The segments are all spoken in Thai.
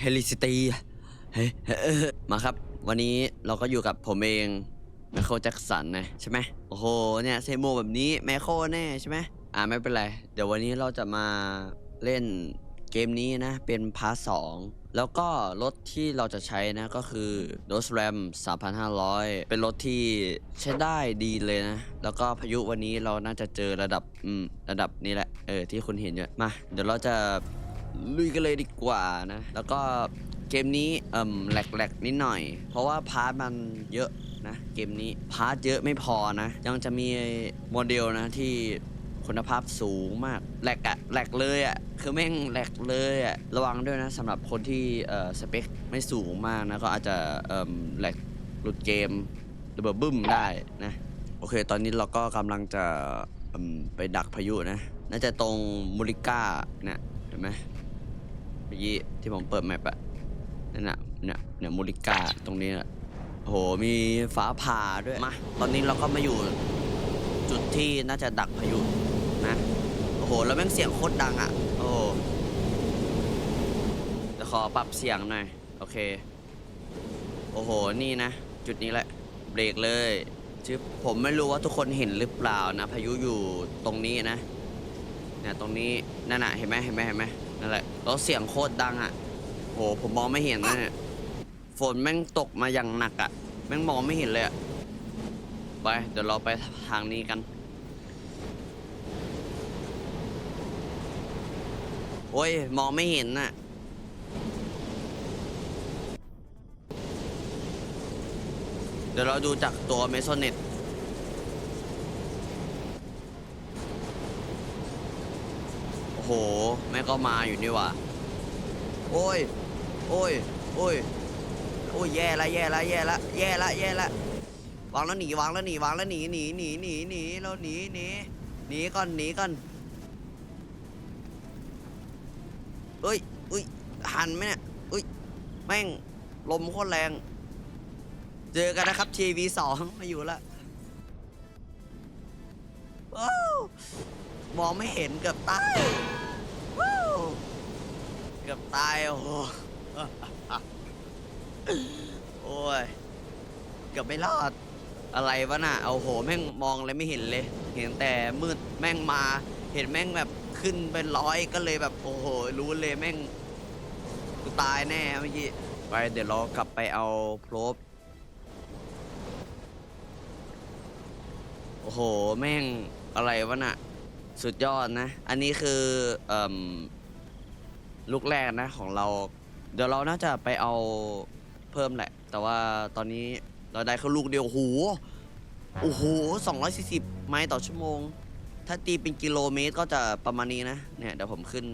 เฮลิซิตีเฮ้มาครับ วันนี้เราก็อยู่กับผมเองไมเคิลแจ็คสันนะใช่ไหมโอ้โหเนี่ยเซโมแบบนี้ไมเคิลแน่ใช่ไหมอ่าไม่เป็นไร เดี๋ยววันนี้เราจะมาเล่นเกมนี้นะ เป็นพาร์ทสองแล้วก็รถที่เราจะใช้นะก็คือ d o s Ram 3,500 เป็นรถที่ใช้ได้ดีเลยนะ แล้วก็พายุวันนี้เราน่าจะเจอระดับ อืม ระดับนี้แหละ เออ ที่คุณเห็นอยู่มา เดี๋ยวเราจะ ลุยกันเลยดีกว่านะ แล้วก็เกมนี้เอ่มแหลกๆนิดหน่อย เพราะว่าพาร์ทมันเยอะนะเกมนี้พาร์ทเยอะไม่พอนะ ยังจะมีโมเดลนะที่คุณภาพสูงมากแหลกอะแหลกเลยอะคือแม่งแหลกเลยอะระวังด้วยนะสำหรับคนที่เอ่อสเปคไม่สูงมากนะก็อาจจะเอ่มแหลกหลุดเกมระเบิดบึ้มได้นะโอเค ตอนนี้เราก็กำลังจะไปดักพายุนะ น่าจะตรงมูริก้าเนี่ยเห็นไหม เมื่อกี้ที่ผมเปิดแมปอะนั่นน่ะเนี่ยเนี่ยมูริกาตรงนี้น่ะโหมีฟ้าผ่าด้วยมาตอนนี้เราก็มาอยู่จุดที่น่าจะดักพายุนะโอ้โหแล้วแม่งเสียงโคตรดังอะโอ้จะขอปรับเสียงหน่อยโอเค โอ้โหนี่นะ จุดนี้แหละเบรกเลยชึบผมไม่รู้ว่าทุกคนเห็นหรือเปล่านะ พายุอยู่ตรงนี้นะเนี่ยตรงนี้นั่นน่ะเห็นไหมเห็นไหมเห็นไหม นั่นแหละแล้วเสียงโคตรดังอะโหผมมองไม่เห็นนะเนี่ยฝนแม่งตกมาอย่างหนักอะแม่งมองไม่เห็นเลยอะไปเดี๋ยวเราไปทางนี้กันโอ้ยมองไม่เห็นน่ะเดี๋ยวเราดูจากตัวเมโซเน็ต โอ้โห แม่ก็มาอยู่นี่ว่ะ โอ้ย โอ้ย โอ้ย โอ้ยแย่ละแย่ละแย่ละแย่ละแย่ละวางแล้วหนีวางแล้วหนีวางแล้วหนีหนีหนีหนีหนีแล้วหนีหนีหนีก่อนหนีก่อนเอ้ยเอ้ยหันไหมเนี่ยเอ้ยแม่งลมโคตรแรง เจอกันนะครับทีวีสองมาอยู่ละว้าวมองไม่เห็นเกือบตาย เกือบตายโอ้โหโอ้ยเกือบไม่รอด อะไรวะน่ะเอาโหแม่งมองอะไรไม่เห็นเลย เห็นแต่มืดแม่งมา เห็นแม่งแบบขึ้นเป็นร้อยก็เลยแบบโอ้โห รู้เลยแม่งกูตายแน่เมื่อกี้ไปเดี๋ยวเรากลับไปเอาโพลบโอ้โห แม่งอะไรวะน่ะ สุดยอดนะ อันนี้คือเอ่ม ลูกแรกนะของเรา เดี๋ยวเราน่าจะไปเอาเพิ่มแหละ แต่ว่าตอนนี้เราได้แค่ลูกเดียวโอ้โหโอ้โหสองร้อยสี่สิบไมล์ต่อชั่วโมง ถ้าตีเป็นกิโลเมตรก็จะประมาณนี้นะ เนี่ย เดี๋ยวผมขึ้น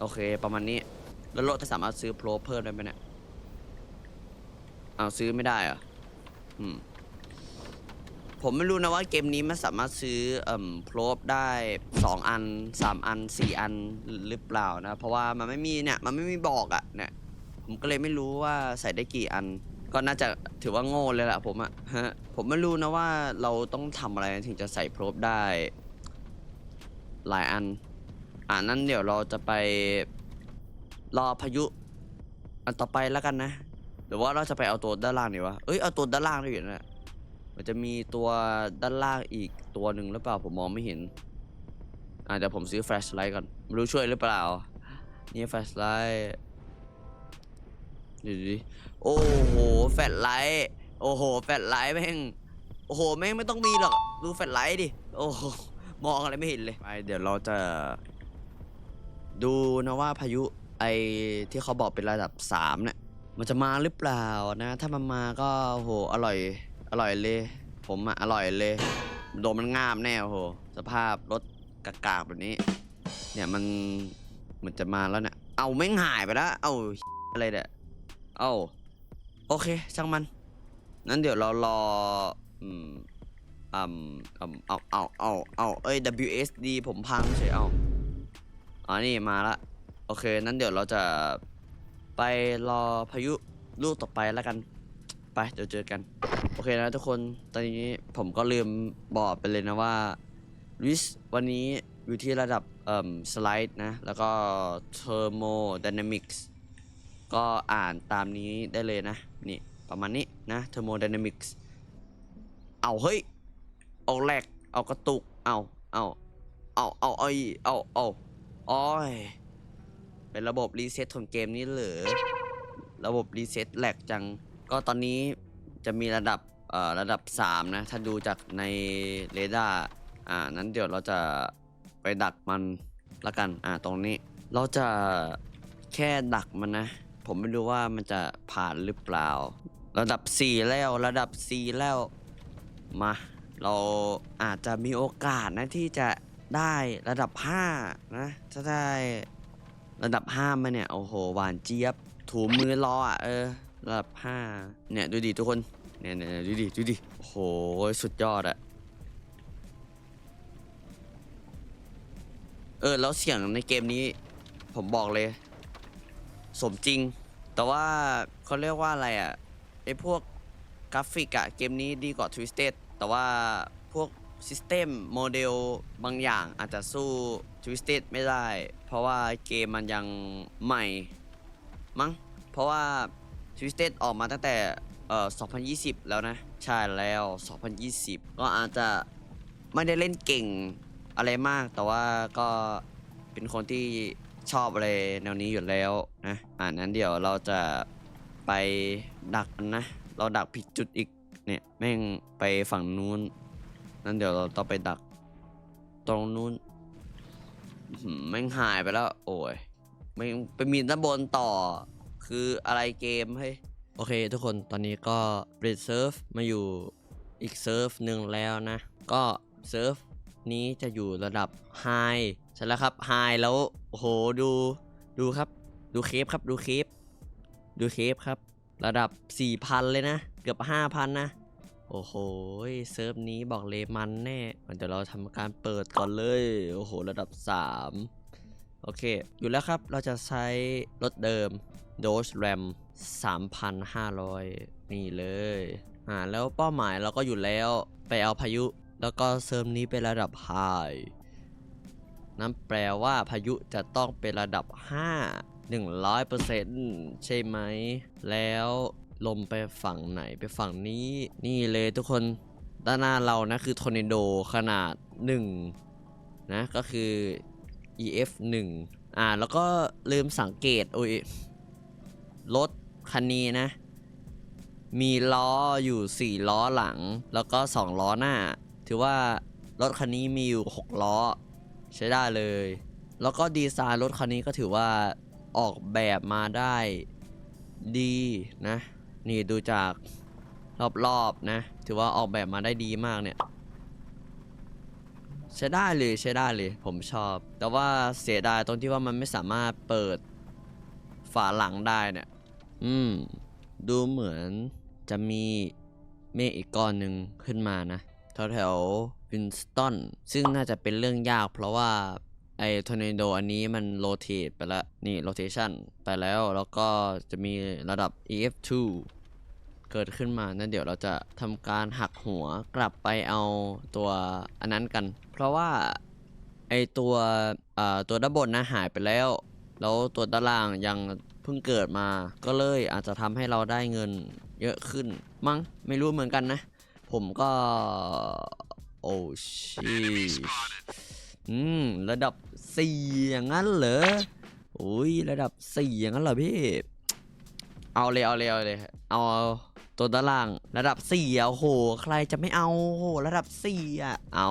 โอเค ประมาณนี้ แล้วรถจะสามารถซื้อโปรเพิ่มได้ไหมเนี่ย เอาวซื้อไม่ได้เหรอะอืม ผมไม่รู้นะว่าเกมนี้มันสามารถซื้อเอ่มโพลบได้ 2 อัน 3 อัน 4 อันหรือเปล่านะ เพราะว่ามันไม่มีเนี่ยมันไม่มีบอกอะ่ะเนี่ยผมก็เลยไม่รู้ว่าใส่ได้กี่อัน ก็น่าจะถือว่าโง่เลยแหละผมอะฮะผมไม่รู้นะว่าเราต้องทำอะไรถึงจะใส่โพลบได้ หลายอัน อ่านั้นเดี๋ยวเราจะไปรอพายุอันต่อไปแล้วกันนะหรือว่าเราจะไปเอาตัวด้านล่างดีวะเอ้ยเอาตัวด้านล่างไดีกว่นะ มันจะมีตัวด้านล่างอีกตัวหนึ่งหรือเปล่าผมมองไม่เห็นอ่าเดี๋ยวผมซื้อแฟลชไลท์ก่อนไม่รู้ช่วยหรือเปล่า นี่แฟลชไลท์ดูดิโอ้โหแฟลชไลท์โอ้โหแฟลชไลท์แม่งโอ้โหแม่งไม่ต้องมีหรอกดูแฟลชไลท์ดิโอ้โหมองอะไรไม่เห็นเลยไปเดี๋ยวเราจะดูนะว่าพายุไอที่เขาบอกเป็นระดับ3เนี่ยมันจะมาหรือเปล่านะ ถ้ามันมาก็โอ้โหอร่อย อร่อยเลย ผมอะอร่อยเลย โดนมันงามแน่โห สภาพรถกากาแบบนี้ เนี่ยมันมันจะมาแล้วเนี่ย เอาไม่งหายไปแล้ว เอาอะไรเนี่ย เอาโอเคช่างมัน นั้นเดี๋ยวเรารอ อืมอืมอืมเอาเอาเอาเอาเอ้ย WSD ผมพังเฉยเอาอ๋อนี่มาละ โอเค นั้นเดี๋ยวเราจะไปรอพายุลูกต่อไปแล้วกัน ไปเดี๋ยวเจอกัน โอเคนะทุกคนตอนนี้ผมก็ลืมบอกไปเลยนะว่าวิสวันนี้อยู่ที่ระดับเอ่อสไลด์นะ แล้วก็ thermodynamics ก็อ่านตามนี้ได้เลยนะ นี่ ประมาณนี้นะ thermodynamics เอาเฮ้ย เอาแหลก เอากระตุก เอาเอาเอาเอาเอาเอาเอาโอ้ยเป็นระบบรีเซ็ตของเกมนี้เหรอ ระบบรีเซ็ตแหลกจัง ก็ตอนนี้จะมีระดับเอ่อระดับ 3 นะ ถ้าดูจากในเรดาร์อ่านั้นเดี๋ยวเราจะไปดักมันละกันอ่าตรงนี้เราจะแค่ดักมันนะ ผมไม่รู้ว่ามันจะผ่านหรือเปล่า ระดับ 4 แล้วระดับ 4 แล้วมาเราอาจจะมีโอกาสนะที่จะได้ระดับ 5 นะ ถ้าได้ระดับ 5 มาเนี่ย โอ้โห หวานเจี๊ยบ ถูมือรออะ เออ ระดับ5เนี่ยดูดิทุกคนเนี่ยเนี่ยดูดิดูดิโอ้โหสุดยอดอะเออแล้วเสียงในเกมนี้ ผมบอกเลย สมจริง แต่ว่าเขาเรียกว่าอะไรอะไอพวกกราฟิกอะเกมนี้ดีกว่า Twisted แต่ว่าพวกซิสเต็มโมเดลบางอย่างอาจจะสู้ Twisted ไม่ได้ เพราะว่าเกมมันยังใหม่ มั้งเพราะว่า Twisted ออกมาตั้งแต่เอ่อ2020 แล้วนะ ใช่แล้ว 2020 ก็อาจจะไม่ได้เล่นเก่งอะไรมาก แต่ว่าก็เป็นคนที่ชอบอะไรแนวนี้อยู่แล้วนะอ่านั้นเดี๋ยวเราจะไปดักนะ เราดักผิดจุดอีกเนี่ยแม่งไปฝั่งนู้น นั้นเดี๋ยวเราต้องไปดัก ตรงนู้นแม่งหายไปแล้ว โอ้ยไม่งไปมีด้านบนต่อ คืออะไรเกมเฮ้ยโอเคทุกคนตอนนี้ก็เปลี่ยนเซิร์ฟมาอยู่อีกเซิร์ฟหนึ่งแล้วนะ ก็เซิร์ฟนี้จะอยู่ระดับไฮใช่แล้วครับไฮแล้วโอ้โหดูดูครับ ดูเคปครับดูเคปดูเคปครับ ระดับ 4,000 เลยนะ เกือบ 5,000 นะ โอ้โหเซิร์ฟนี้บอกเลยมันแน่เดี๋ยวเราทำการเปิดก่อนเลย โอ้โห ระดับ 3 โอเค อยู่แล้วครับ เราจะใช้รถเดิมโดสแรม3,500 นี่เลย อ่า แล้วเป้าหมายเราก็อยู่แล้ว ไปเอาพายุ แล้วก็เซิร์ฟนี้เป็นระดับไฮนั่นแปลว่าพายุจะต้องเป็นระดับ 5 100%ใช่ไหม แล้วลมไปฝั่งไหนไปฝั่งนี้ นี่เลยทุกคนด้านหน้าเรานะคือทอร์นาโดขนาด 1 นะก็คือ EF 1อ่า แล้วก็ลืมสังเกตโอ้ยรถคันนี้นะ มีล้ออยู่ 4 ล้อหลัง แล้วก็ 2 ล้อหน้า ถือว่ารถคันนี้มีอยู่ 6 ล้อ ใช้ได้เลย แล้วก็ดีไซน์รถคันนี้ก็ถือว่าออกแบบมาได้ดีนะ นี่ดูจากรอบๆนะ ถือว่าออกแบบมาได้ดีมากเนี่ย ใช้ได้เลยใช้ได้เลยผมชอบ แต่ว่าเสียดายตรงที่ว่ามันไม่สามารถเปิดฝาหลังได้เนี่ย อืม ดูเหมือนจะมีเมฆอีกก้อนหนึ่งขึ้นมานะแถวแถววินสตันซึ่งน่าจะเป็นเรื่องยากเพราะว่าไอทอร์นาโดอันนี้มันโรเตทไปแล้ว นี่โรเ t ชันไปแล้วแล้วก็จะมีระดับ EF2 เกิดขึ้นมานั่นเดี๋ยวเราจะทำการหักหัวกลับไปเอาตัวอันนั้นกัน เพราะว่าไอตัวตัวด้านบนนะหายไปแล้ว แล้วตัวด้านล่างยังเพิ่งเกิดมา ก็เลยอาจจะทำให้เราได้เงินเยอะขึ้น มั้งไม่รู้เหมือนกันนะ ผมก็ โอ้ชีอืมระดับสี่อย่างนั้นเหรอโอ้ยระดับสี่อย่างนั้นเหรอพี่ เอาเลยเอาเลยเอาเลยเอา ตัวด้านล่างระดับสี่อะโอ้โห ใครจะไม่เอาโอ้โหระดับสี่อะเอา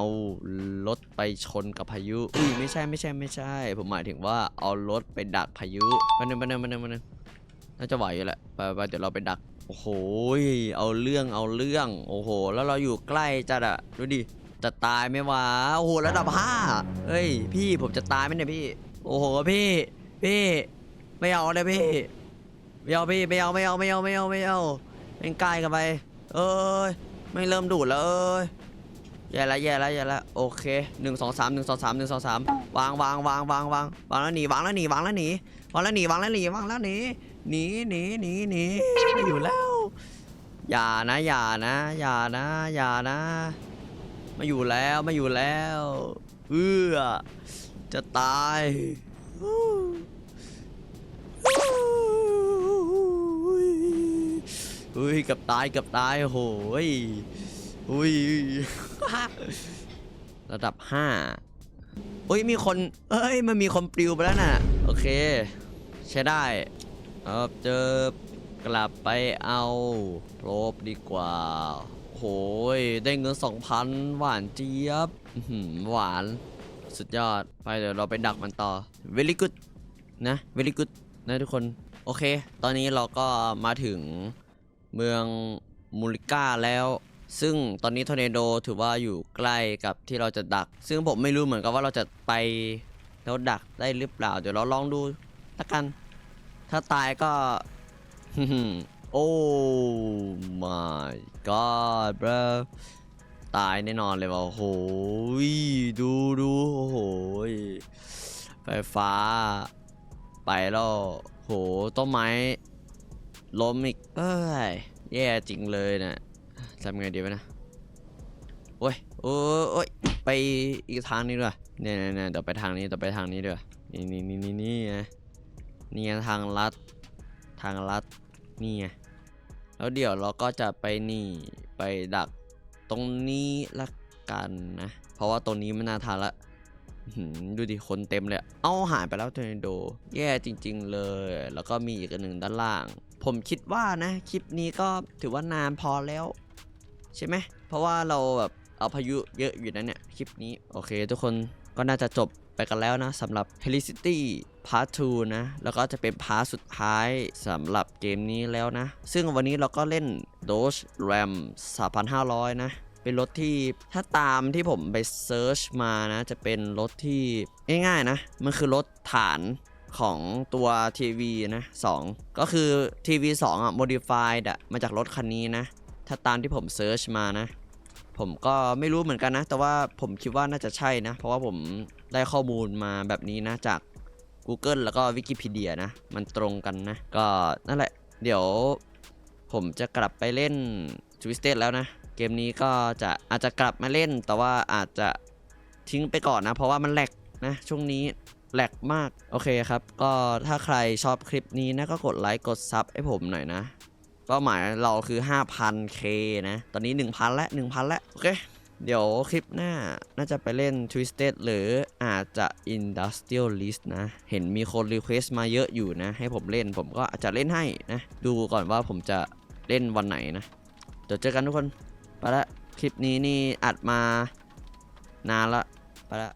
รถไปชนกับพายุอุ้ยไม่ใช่ไม่ใช่ไม่ใช่ ผมหมายถึงว่าเอารถไปดักพายุมาหนึ่งมาหนึ่งมาหนึ่งมาหนึ่งน่าจะไหวแหละไปไปเดี๋ยวเราไปดักโอ้โหเอาเรื่องเอาเรื่องโอ้โห แล้วเราอยู่ใกล้จัดอะดูดิจะตายไหมวะโอ้โหระดับห้าเฮ้ย พี่ผมจะตายไหมเนี่ยพี่ โอ้โหพี่พี่ไม่เอาเลยพี่ไม่เอาพี่ไม่เอาไม่เอาไม่เอาไม่เอาไม่เอา เองใกล้กันไป เอ้ยไม่เริ่มดูดแล้วเอ้ยแย่ละแย่ละแย่ละโอเคหนึ่งสองสามหนึ่งสองสามหนึ่งสองสามวางวางวางวางวางวางแล้วหนีวางแล้วหนีวางแล้วหนีวางแล้วหนีวางแล้วหนีวางแล้วหนีหนีหนีหนีหนีไม่อยู่แล้ว อย่านะอย่านะอย่านะอย่านะมาอยู่แล้วมาอยู่แล้วเพื่อจะตาย อุ้ยกับตายกับตายโหยอุ้ยระดับห้าอุ้ยมีคนเอ้ยมันมีคนปลิวไปแล้วน่ะ โอเค ใช้ได้เออเจอกลับไปเอาโรบดีกว่าโหยได้เงิน2,000หวานเจี๊ยบอื้อหือหวาน สุดยอดไปเดี๋ยวเราไปดักมันต่อ very good นะ very good นะทุกคน โอเค ตอนนี้เราก็มาถึง เมืองมูริก้าแล้ว ซึ่งตอนนี้ทอร์เนโดถือว่าอยู่ใกล้กับที่เราจะดัก ซึ่งผมไม่รู้เหมือนกันว่าเราจะไปแล้วดักได้หรือเปล่า เดี๋ยวเราลองดูละกัน ถ้าตายก็ โอ้ my god bro ตายแน่นอนเลยว่ะโอ้โหยดูดูโอ้โหยไฟฟ้า ไปแล้วโหต้นไม้ล้มอีก เอ้ยแย่จริงเลยนะทำไงดีวะนะโอ้ยโอ้ยอยไปอีกทางนี้ด้วยเนี่ยเนี่ยเดี๋ยวไปทางนี้เดี๋ยวไปทางนี้ด้วยนี่นี่นี่นี่นี่ไงนี่ไงทางลัดทางลัดนี่ไงแล้วเดี๋ยวเราก็จะไปนี่ไปดักตรงนี้ละกันนะ เพราะว่าตรงนี้ไม่น่าทานละดูดิคนเต็มเลย เอ้าหายไปแล้วเทอร์นโด แย่จริง ๆ เลย แล้วก็มีอีกอันหนึ่งด้านล่าง ผมคิดว่านะคลิปนี้ก็ถือว่านานพอแล้ว ใช่ไหมเพราะว่าเราแบบเอาพายุเยอะอยู่นะเนี่ยคลิปนี้ โอเค ทุกคนก็น่าจะจบไปกันแล้วนะสำหรับ Helicity Part 2 นะ แล้วก็จะเป็นพาร์ทสุดท้ายสำหรับเกมนี้แล้วนะ ซึ่งวันนี้เราก็เล่น Dodge Ram 3,500 นะ เป็นรถที่ถ้าตามที่ผมไปเซิร์ชมานะ จะเป็นรถที่ง่ายๆนะ มันคือรถฐาน ของตัวทีวีนะ2ก็คือทีวี2อะ modified อะมาจากรถคันนี้นะ ถ้าตามที่ผมเซิร์ชมานะ ผมก็ไม่รู้เหมือนกันนะ แต่ว่าผมคิดว่าน่าจะใช่นะ เพราะว่าผมได้ข้อมูลมาแบบนี้นะจาก Google แล้วก็วิกิพีเดียนะ มันตรงกันนะ ก็นั่นแหละ เดี๋ยวผมจะกลับไปเล่น Twisted แล้วนะ เกมนี้ก็จะอาจจะกลับมาเล่น แต่ว่าอาจจะทิ้งไปก่อนนะ เพราะว่ามันแหลกนะช่วงนี้ แหลกมาก โอเคครับ ก็ถ้าใครชอบคลิปนี้นะก็กดไลค์กดซับให้ผมหน่อยนะ เป้าหมายเราคือ 5,000k นะ ตอนนี้ 1,000 และ1,000 และโอเค เดี๋ยวคลิปหน้าน่าจะไปเล่น Twisted หรืออาจจะ Industrialist นะ เห็นมีคนรีเควสมาเยอะอยู่นะ ให้ผมเล่นผมก็อาจจะเล่นให้นะ ดูก่อนว่าผมจะเล่นวันไหนนะ เดี๋ยวเจอกันทุกคน ไปละ คลิปนี้นี่อัดมานานละ ไปละ